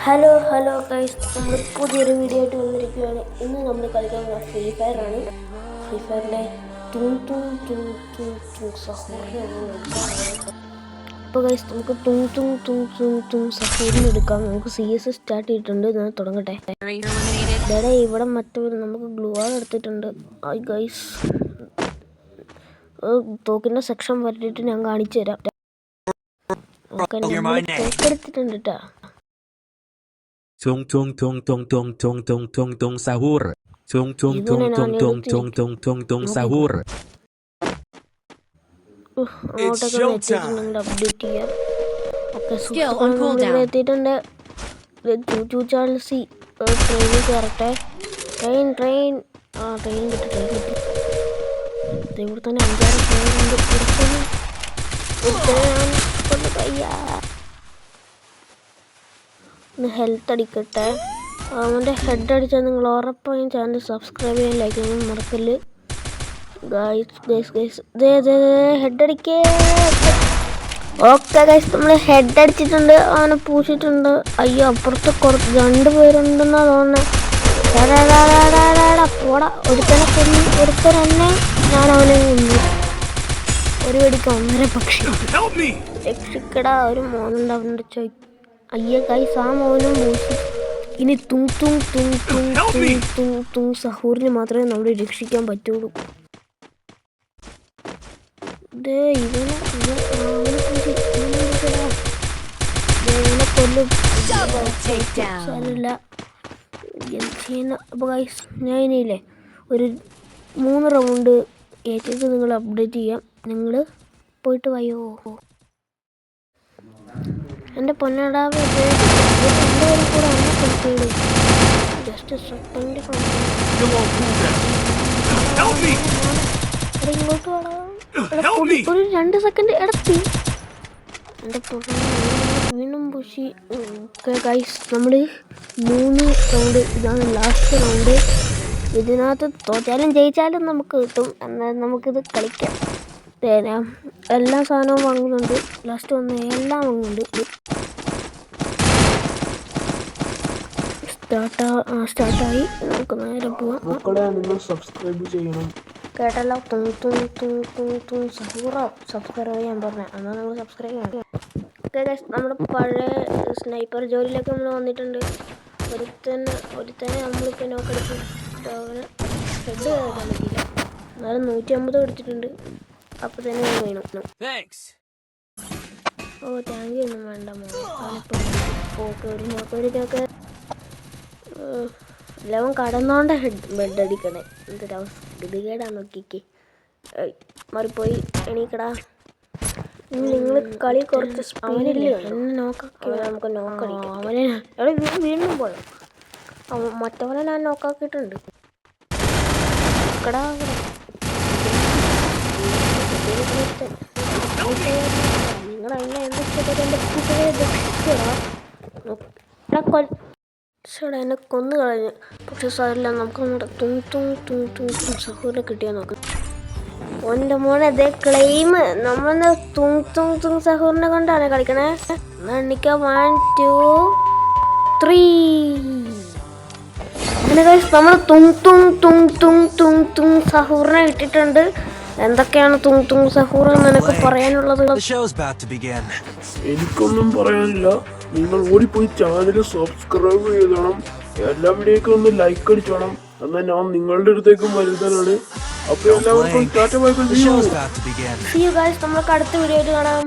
Hello hello guys നമ്മൾ പുതിയൊരു video ആയിട്ട് വന്നിരിക്കുകയാണ്. ഇന്ന് നമ്മൾ കളിക്കാൻ പോകുന്ന ഫ്രീ ഫയർ ആണ്. ഫ്രീ ഫയറിലെ അപ്പോൾ ഗൈസ് നമുക്ക് തും തും തും തും തും സഹോദരൻ എടുക്കാം. നമുക്ക് സി എസ് സ്റ്റാർട്ട് ചെയ്തിട്ടുണ്ട്. ഞാൻ തുടങ്ങട്ടെ. ഇവിടെ ഇവിടെ മറ്റൊരു നമുക്ക് ഗ്ലൂ ആൾ എടുത്തിട്ടുണ്ട്. ഐ ഗൈസ് തോക്കിന്റെ സെക്ഷൻ വരട്ടിട്ട് ഞാൻ കാണിച്ചു തരാം ഓക്കെ കേട്ടോ Tung tung tung tung tung tung tung tung tung sahur. Tung tung tung tung tung tung tung tung tung sahur. എത്തിയിട്ടുണ്ട് ചൂച്ചു ചാൾസി ട്രെയിനിൽ കയറട്ടെ ട്രെയിൻ ട്രെയിൻ ആ ട്രെയിൻ കിട്ടി ട്രെയിൻ കിട്ടി ദേ ഇവിടെ തന്നെ അഞ്ചാറ് ട്രെയിൻ ഉണ്ട് ഒരുത്തന് ഒരുത്തനെ ഞാൻ കൊണ്ട് കയ്യാ ഒന്ന് ഹെൽത്ത് അടിക്കട്ടെ. അവന്റെ ഹെഡ് അടിച്ചാൽ നിങ്ങൾ ഉറപ്പായും ചാനൽ സബ്സ്ക്രൈബ് ചെയ്യാൻ ലൈക്ക് ചെയ്യാൻ മറക്കൽ ഗൈസ് ഗൈസ് ഗൈസ് ദേ ദേ ഹെഡ് അടിക്കേ. ഓക്കെ ഗൈസ് നമ്മൾ ഹെഡ് അടിച്ചിട്ടുണ്ട്. അവനെ പൂച്ചിട്ടുണ്ട് അയ്യോ അപ്പുറത്ത് കുറച്ച് രണ്ട് പേരുണ്ടെന്നാ തോന്നുന്നത് പോടാ ഒരുത്തനെ കൊന്നു ഒരുത്തനെന്നെ ഞാൻ അവനെ കൊന്നു. ഒരു വെടിക്ക് ഒന്നര പക്ഷി രക്ഷിക്കടാ ഒരു മോനുണ്ട് അവനോട് ചോയ് അയ്യ ഗൈസ് ആ മോനും ഇനി തുങ് തുങ് തുങ് തുങ് തുങ് തുങ് തുങ് സഹൂറിനെ മാത്രമേ നമ്മളെ രക്ഷിക്കാൻ പറ്റുള്ളൂ. ദേ ഇവനെ ഇവനെ കൊല്ലും. സാരമില്ല. ചെയ്യുന്ന? അപ്പോൾ ഗൈസ് ഞാൻ ഇനിയില്ലേ ഒരു മൂന്ന് റൗണ്ട് ഏറ്റവും നിങ്ങൾ അപ്ഡേറ്റ് ചെയ്യാം. നിങ്ങൾ പോയിട്ട് വയ്യോ? എന്റെ പൊന്നടാവ് രണ്ടുപേരും കൂടെ എന്നെ കളിക്കോളൂ ജസ്റ്റ് സെക്കൻഡ് ഇങ്ങോട്ട് വേണം ഒരു രണ്ട് സെക്കൻഡ് ഇടത്തി എന്റെ വീണ്ടും പുഷി ഗൈസ് നമ്മൾ മൂന്ന് റൗണ്ട് ഇതാണ് ലാസ്റ്റ് റൗണ്ട് ഇതിനകത്ത് തോറ്റാലും ജയിച്ചാലും നമുക്ക് കിട്ടും. എന്നാൽ നമുക്കിത് കളിക്കാം. ഞാൻ എല്ലാ സാധനവും വാങ്ങുന്നുണ്ട്. ലാസ്റ്റ് വന്ന് എല്ലാം വാങ്ങുന്നുണ്ട്. സ്റ്റാർട്ടാ സ്റ്റാർട്ടായി നമുക്ക് നേരെ പോവാം. സബ്സ്ക്രൈബ് ചെയ്യണം. കേട്ടല്ലോ? തും തും തും തും തും. സഹൂറ സബ്സ്ക്രൈബ് ചെയ്യാൻ പറഞ്ഞ. എന്നാൽ നമ്മൾ സബ്സ്ക്രൈബ് ചെയ്യണം. നമ്മുടെ പഴയ സ്നൈപ്പർ ജോലിയിലേക്ക് നമ്മൾ വന്നിട്ടുണ്ട്. ഒരുത്തന്നെ ഒരുത്തന്നെ നമ്മളിപ്പോൾ നോക്കെടുത്ത് അവന് ഹെഡ് കളിക്കില്ല എന്നാലും നൂറ്റി അമ്പത് എടുത്തിട്ടുണ്ട് അപ്പോൾ തന്നെ വീണു. ഓ താങ്ക് യു ഒന്നും വേണ്ട ഓക്കെ ഒരു നോക്ക് ഒരു നോക്ക എല്ലാവൻ കടന്നോണ്ട ബെഡ് അടിക്കണേ. എന്തൊരു ഗതികേടാ നോക്കിക്ക്. മറിപ്പോയി എണീക്കടാ. നിങ്ങൾ കളി കുറച്ച് നമുക്ക് അവനെ എവിടെ വീ- വീണ്ടും പോയോ? മറ്റവനെ ഞാൻ നോക്കാക്കിയിട്ടുണ്ട് നിങ്ങൾ എന്നെ കൊന്നു കളഞ്ഞു പക്ഷെ സാറില്ല നമുക്ക് നമ്മുടെ തും തും തും തും തും സഹോദരനെ കിട്ടിയാൽ നോക്കാം ഓന്റെ മോനെ അതേ ക്ലെയിം നമ്മളെന്ന് തും തും തും സഹോദരനെ കൊണ്ടാണ് കളിക്കണേ എണ്ണിക്ക വൺ ടു ത്രീ അങ്ങനെ നമ്മൾ തും തും തും തും തും തും സഹൂറിനെ ഇട്ടിട്ടുണ്ട് എന്തൊക്കെയാണ് തുങ് തുങ് സഹൂർ എന്നൊക്കെ പറയാനുള്ളത്? എനിക്കൊന്നും പറയാനില്ല. നിങ്ങൾ ഓടിപ്പോയി ചാനൽ സബ്സ്ക്രൈബ് ചെയ്തോണം. എല്ലാ വീഡിയോക്കും ഒന്ന് ലൈക്ക് അടിച്ചോണം. എന്നാൽ ഞാൻ നിങ്ങളുടെ അടുത്തേക്കും വരുത്താനാണ് അപ്പൊ എല്ലാവർക്കും ടാറ്റ ബൈ അടുത്ത വീഡിയോയിൽ കാണാം.